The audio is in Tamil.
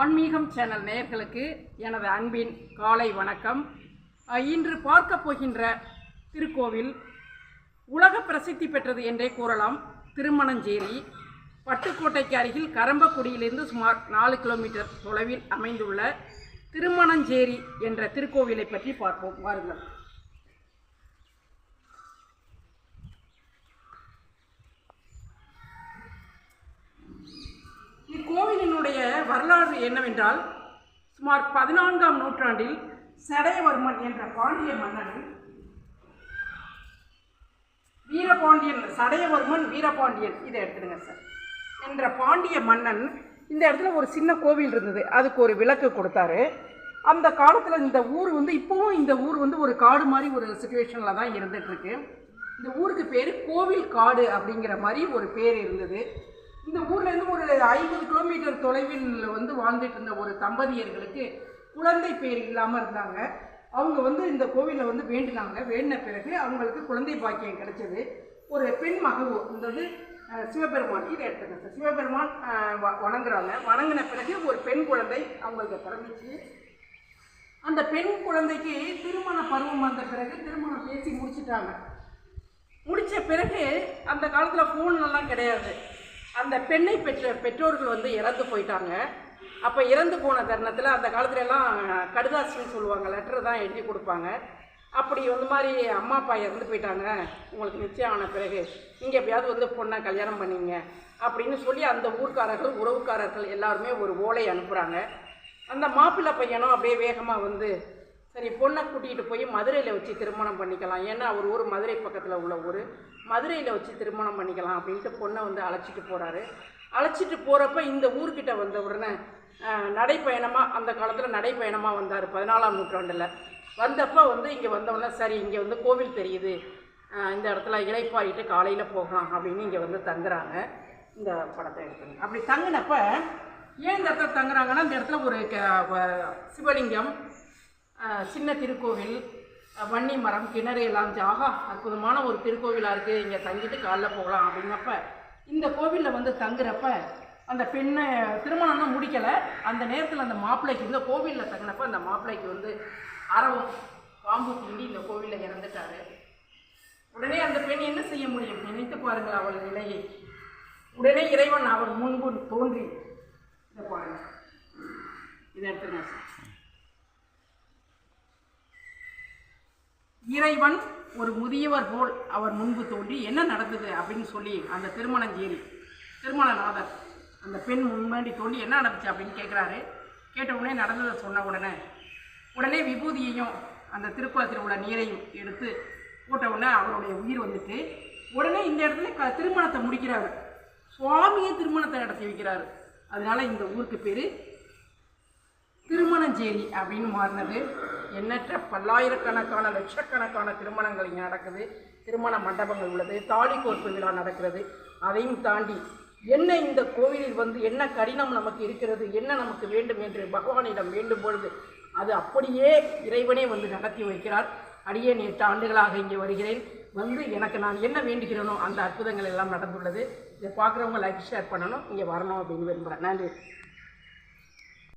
ஆன்மீகம் சேனல் நேயர்களுக்கு எனது அன்பின் காலை வணக்கம். இன்று பார்க்க போகின்ற திருக்கோவில் உலக பிரசித்தி பெற்றது என்றே கூறலாம். திருமணஞ்சேரி பட்டுக்கோட்டைக்கு அருகில் கரம்பக்குடியிலிருந்து சுமார் நாலு கிலோமீட்டர் தொலைவில் அமைந்துள்ள திருமணஞ்சேரி என்ற திருக்கோவிலை பற்றி பார்ப்போம். வாருங்கள். வரலாறு என்னவென்றால் சுமார் பதினான்காம் நூற்றாண்டில் சடையவர்மன் என்ற பாண்டிய மன்னன் வீரபாண்டியன் சடையவர்மன் வீரபாண்டியன். இதை எடுத்துடுங்க சார். என்ற பாண்டிய மன்னன் இந்த இடத்துல ஒரு சின்ன கோவில் இருந்தது. அதுக்கு ஒரு விளக்கு கொடுத்தாரு. அந்த காலத்தில் இந்த ஊர் வந்து இப்போவும் இந்த ஊர் வந்து ஒரு காடு மாதிரி ஒரு சுச்சுவேஷனில் தான் இருந்துகிட்ருக்கு இந்த ஊருக்கு பேர் கோவில் காடு அப்படிங்கிற மாதிரி ஒரு பேர் இருந்தது. இந்த ஊர்லேருந்து ஒரு ஐம்பது கிலோமீட்டர் தொலைவில் வந்து வாழ்ந்துட்டு இருந்த ஒரு தம்பதியர்களுக்கு குழந்தை பேர் இல்லாமல் இருந்தாங்க. அவங்க வந்து இந்த கோவிலில் வந்து வேண்டினாங்க. வேண்டின பிறகு அவங்களுக்கு குழந்தை பாக்கியம் கிடைச்சது. ஒரு பெண் மகவு இருந்தது சிவபெருமான். இதை எடுத்துங்க சிவபெருமான் வ- வணங்குறாங்க. வணங்கின பிறகு ஒரு பெண் குழந்தை அவங்களுக்கு பிறந்துச்சு. அந்த பெண் குழந்தைக்கு திருமண பருவம் வந்த பிறகு திருமணம் பேசி முடிச்சிட்டாங்க. முடித்த பிறகு அந்த காலத்தில் ஃபோன்லாம் கிடையாது. அந்த பெண்ணை பெற்ற பெற்றோர்கள் வந்து இறந்து போயிட்டாங்க. அப்போ இறந்து போன தருணத்தில் அந்த காலத்துல எல்லாம் கடுதாசின்னு சொல்லுவாங்க லெட்டர் தான் எழுதி கொடுப்பாங்க. அப்படி வந்து மாதிரி அம்மா அப்பா இறந்து போயிட்டாங்க. உங்களுக்கு நிச்சயம் ஆன பிறகு நீங்கள் எப்படியாவது வந்து பொண்ணை கல்யாணம் பண்ணீங்க அப்படின்னு சொல்லி அந்த ஊர்க்காரர்கள் உறவுக்காரர்கள் எல்லாருமே ஒரு ஓலை அனுப்புகிறாங்க அந்த மாப்பிள்ளை பையனும் அப்படியே வேகமாக வந்து சரி பொண்ணை கூட்டிகிட்டு போய் மதுரையில் வச்சு திருமணம் பண்ணிக்கலாம். ஏன்னா அவர் ஊர் மதுரை பக்கத்தில் உள்ள ஊர். மதுரையில் வச்சு திருமணம் பண்ணிக்கலாம் அப்படின்ட்டு பொண்ணை வந்து அழைச்சிட்டு போகிறாரு அழைச்சிட்டு போகிறப்ப இந்த ஊர்கிட்ட வந்த உடனே நடைப்பயணமாக அந்த காலத்தில் நடைப்பயணமாக வந்தார் பதினாலாம் நூற்றாண்டில். வந்தப்போ வந்து இங்கே வந்தவுடனே சரி இங்கே வந்து கோவில் தெரியுது. இந்த இடத்துல இலைப்பாயிட்டு காலையில் போகலாம் அப்படின்னு இங்கே வந்து தங்குறாங்க. இந்த படத்தை எடுத்துங்க அப்படி தங்கினப்ப ஏன் இந்த இடத்துல தங்குறாங்கன்னா இந்த இடத்துல ஒரு க- சிவலிங்கம் சின்ன திருக்கோவில் வன்னி மரம் கிணறு எல்லாம் இருந்துச்சு. அற்புதமான ஒரு திருக்கோவிலாக இருக்குது இங்கே தங்கிட்டு காலைல போகலாம் அப்படின்னப்ப இந்த கோவிலில் வந்து தங்குறப்ப அந்த பெண்ணை திருமணம்னா முடிக்கலை. அந்த நேரத்தில் அந்த மாப்பிள்ளைக்கு இந்த கோவிலில் தங்கினப்ப அந்த மாப்பிள்ளைக்கு வந்து அறவும் பாம்பு தீண்டி இந்த கோவிலில் இறந்துட்டாரு. உடனே அந்த பெண் என்ன செய்ய முடியும்? நினைத்து பாருங்கள் அவள் நிலையை. உடனே இறைவன் அவர் முன்பு தோன்றி இதை பாருங்கள் இதை எடுத்துங்க சார் இறைவன் ஒரு முதியவர் போல் அவர் முன்பு தோன்றி என்ன நடந்தது அப்படின்னு சொல்லி அந்த திருமணஞ்சேரி திருமணநாதர் அந்த பெண் முன்னாடி தோண்டி என்ன நடந்துச்சு அப்படின்னு கேட்குறாரு கேட்ட உடனே நடந்ததை சொன்ன உடனே உடனே விபூதியையும் அந்த திருக்குளத்தில் உள்ள நீரையும் எடுத்து போட்ட உடனே அவருடைய உயிர் வந்துட்டு உடனே இந்த இடத்துல க திருமணத்தை முடிக்கிறாரு. சுவாமியே திருமணத்தை நடத்தி வைக்கிறாரு. அதனால இந்த ஊருக்கு பேர் திருமணஞ்சேரி அப்படின்னு மாறினது. எண்ணற்ற பல்லாயிரக்கணக்கான லட்சக்கணக்கான திருமணங்கள் இங்கே நடக்குது. திருமண மண்டபங்கள் உள்ளது தாலி கோர்ப்பு விழா நடக்கிறது. அதையும் தாண்டி என்ன இந்த கோவிலில் வந்து என்ன கடினம் நமக்கு இருக்கிறது என்ன நமக்கு வேண்டும் என்று பகவானிடம் வேண்டும் பொழுது அது அப்படியே இறைவனே வந்து நடத்தி வைக்கிறார். அடியேன் எட்டு ஆண்டுகளாக இங்கே வருகிறேன். வந்து எனக்கு நான் என்ன வேண்டுகிறேனோ அந்த அற்புதங்கள் எல்லாம் நடந்துள்ளது. இதை பார்க்குறவங்க லைக் ஷேர் பண்ணணும். இங்கே வரணும் அப்படின்னு விரும்புகிறேன் நன்றி.